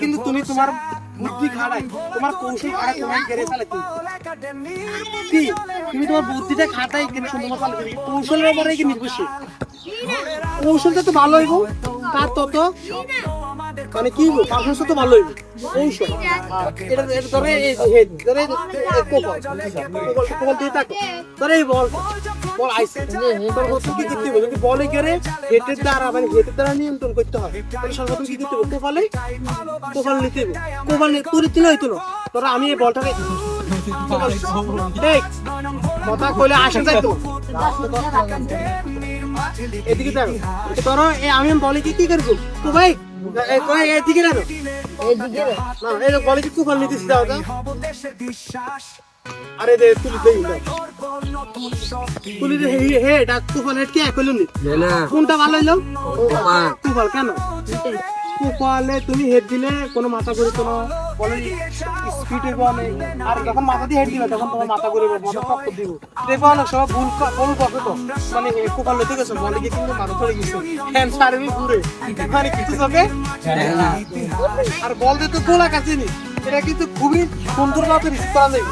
কিন্তু তুমি তোমার বুদ্ধি খাড়াই তোমার কৌশল খাড়াই তোমার গেড়ে ফেলে তুমি। কি? তুমি তোমার বুদ্ধিটা খাটাই কিন্তু ফেলে কৌশলের উপরে কি নির্ভরশীল? কৌশলটা তো ভালো হইব, তার তত মানে কি পারফরমেন্স তো ভালো হইব। কৌশল। এটা ধরে ধরে কোপাল কোপাল দিয়ে তাকো ধরে বল। বল আইছে তোর হচ্ছে কি করতে হবে। যদি বলে গেলে হেডের দ্বারা মানে হেডের দ্বারা নিয়ন্ত্রণ করতে হয় তাহলে কি করতে হবে? কোপালে কোপাল নিতে হবে। কোপাল তুই তুলে হইতো না। তোরা আমি এই বলটাকে কথা কইলে আসে যাইতো এদিকে দেখো এই আমি বলে কি কি করব তো ভাই তো এদিকে দেখো। না এই তো বলে কি কুপাল নিতেছি দাও আরে দে তুলি দেই। দাও তুলি দে হে হে এটা কুপাল হেড কি এক নি? কোনটা ভালো হইল? মা কেন? কুপালে তুমি হেড দিলে কোনো মাথা ঘুরে কোনো বলে স্পিডে বলে আর যখন মাথা দিয়ে হেড দিবে তখন তোমার মাথা ঘুরে মাথা টক্কর দিব। দেখো অনেক সময় ভুল ভুল করবে তো মানে এ কুপাল লইতে গেছো বলে গিয়ে কিন্তু মাথা ধরে গেছো। হ্যান্ড সার্ভি ঘুরে মানে কিছু আর বল দিয়ে তো গোলাকার জিনিস এটা কিন্তু খুবই সুন্দর ভাবে রিসিভ করা যায়।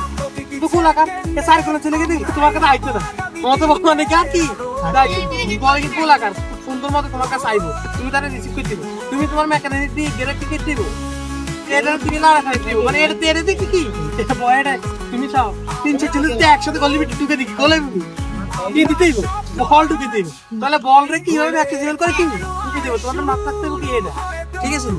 কিন্তু গোলাকার এ সার করে চলে গেলে তোমার কাছে আইতো না মতো মানে কি আর কি? বল কিন্তু গোলাকার খুব সুন্দর মতো তোমার কাছে তুমি তারা রিসিভ করে দিবে। তুমি তোমার মেকানিক দিয়ে গেলে কি করে দিবো। তুমি লাড়া খাই দিবো। মানে দেখি কি? তুমি চাও, তিনশো চল্লিশ একসাথে গলি বিটি টুকে দেখি, গলে দিয়ে দিতেই বল ঢুকে দিবে তাহলে বল রে কি হবে? একটা করে কি? দেবো। তোমার থাকতে কি? এটা। ঠিক আছে?